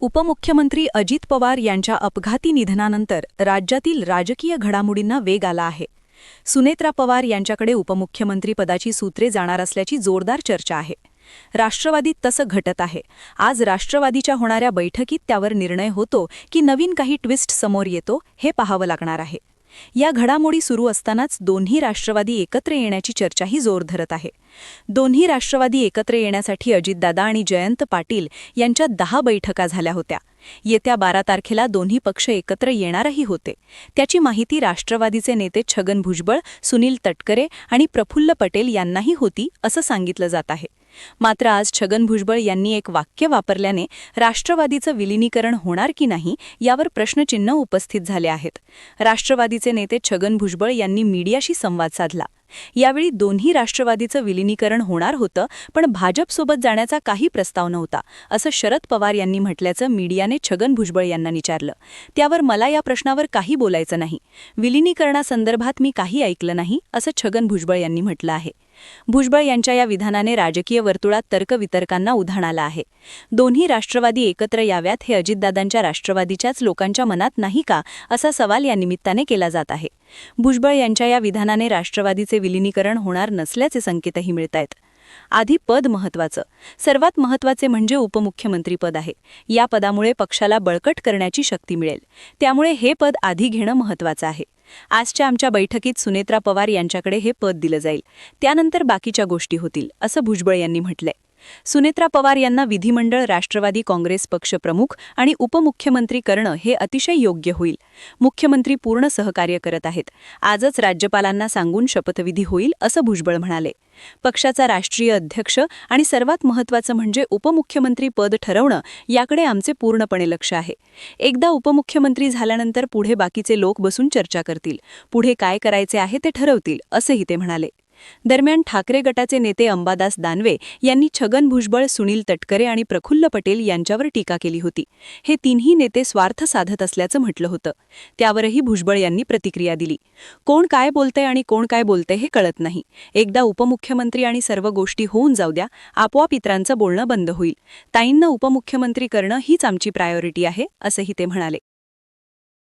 उपमुख्यमंत्री अजित पवार यांच्या अपघाती निधनानंतर राज्यातील राजकीय घडामोडींना वेग आला आहे. सुनेत्रा पवार यांच्याकडे उपमुख्यमंत्री पदाची सूत्रे जाणार असल्याची जोरदार चर्चा आहे. राष्ट्रवादीत तसं घटत आहे. आज राष्ट्रवादीच्या होणाऱ्या बैठकीत त्यावर निर्णय होतो की नवीन काही ट्विस्ट समोर येतो हे पाहावं लागणार आहे. या घडामोडी सुरू असतानाच दोन्ही राष्ट्रवादी एकत्र येण्याची चर्चाही जोर धरत आहे. दोन्ही राष्ट्रवादी एकत्र येण्यासाठी अजितदादा आणि जयंत पाटील यांच्या दहा बैठका झाल्या होत्या. येत्या बारा तारखेला दोन्ही पक्ष एकत्र येणारही होते. त्याची माहिती राष्ट्रवादीचे नेते छगन भुजबळ सुनील तटकरे आणि प्रफुल्ल पटेल यांनाही होती असं सांगितलं जात आहे. मात्र आज छगन भुजबळ यांनी एक वाक्य वापरल्याने राष्ट्रवादीचं विलिनीकरण होणार की नाही यावर प्रश्नचिन्ह उपस्थित झाले आहेत. राष्ट्रवादीचे नेते छगन भुजबळ यांनी मीडियाशी संवाद साधला. यावेळी दोन्ही राष्ट्रवादीचं विलिनीकरण होणार होतं पण भाजपसोबत जाण्याचा काही प्रस्ताव नव्हता असं शरद पवार यांनी म्हटल्याचं मीडियाने छगन भुजबळ यांना विचारलं. त्यावर मला या प्रश्नावर काही बोलायचं नाही. विलिनीकरणासंदर्भात मी काही ऐकलं नाही असं छगन भुजबळ यांनी म्हटलं आहे. भुजबळ यांच्या या विधानाने राजकीय वर्तुळात तर्कवितर्कांना उधाण आलं आहे. दोन्ही राष्ट्रवादी एकत्र याव्यात हे अजितदादांच्या राष्ट्रवादीच्याच लोकांच्या मनात नाही का असा सवाल या निमित्ताने केला जात आहे. भुजबळ यांच्या या विधानाने राष्ट्रवादीचे विलिनीकरण होणार नसल्याचे संकेतही मिळतायत. आधी पद महत्वाचं. सर्वात महत्त्वाचे म्हणजे उपमुख्यमंत्रीपद आहे. या पदामुळे पक्षाला बळकट करण्याची शक्ती मिळेल. त्यामुळे हे पद आधी घेणं महत्वाचं आहे. आजच्या आमच्या बैठकीत सुनेत्रा पवार यांच्याकडे हे पद दिलं जाईल. त्यानंतर बाकीच्या गोष्टी होतील असं भुजबळ यांनी म्हटलंय. सुनेत्रा पवार यांना विधिमंडळ राष्ट्रवादी काँग्रेस पक्षप्रमुख आणि उपमुख्यमंत्री करणं हे अतिशय योग्य होईल. मुख्यमंत्री पूर्ण सहकार्य करत आहेत. आजच राज्यपालांना सांगून शपथविधी होईल असं भुजबळ म्हणाले. पक्षाचा राष्ट्रीय अध्यक्ष आणि सर्वात महत्त्वाचं म्हणजे उपमुख्यमंत्री पद ठरवणं याकडे आमचे पूर्णपणे लक्ष आहे. एकदा उपमुख्यमंत्री झाल्यानंतर पुढे बाकीचे लोक बसून चर्चा करतील. पुढे काय करायचे आहे ते ठरवतील असंही ते म्हणाले. दरम्यान ठाकरे गटाचे नेते अंबादास दानवे यांनी छगन भुजबळ सुनील तटकरे आणि प्रफुल्ल पटेल यांच्यावर टीका केली होती. हे तिन्ही नेते स्वार्थ साधत असल्याचं म्हटलं होतं. त्यावरही भुजबळ यांनी प्रतिक्रिया दिली. कोण काय बोलतंय आणि कोण काय बोलतंय हे कळत नाही. एकदा उपमुख्यमंत्री आणि सर्व गोष्टी होऊन जाऊ द्या आपोआप इतरांचं बोलणं बंद होईल. ताईंना उपमुख्यमंत्री करणं हीच आमची प्रायोरिटी आहे असंही ते म्हणाले.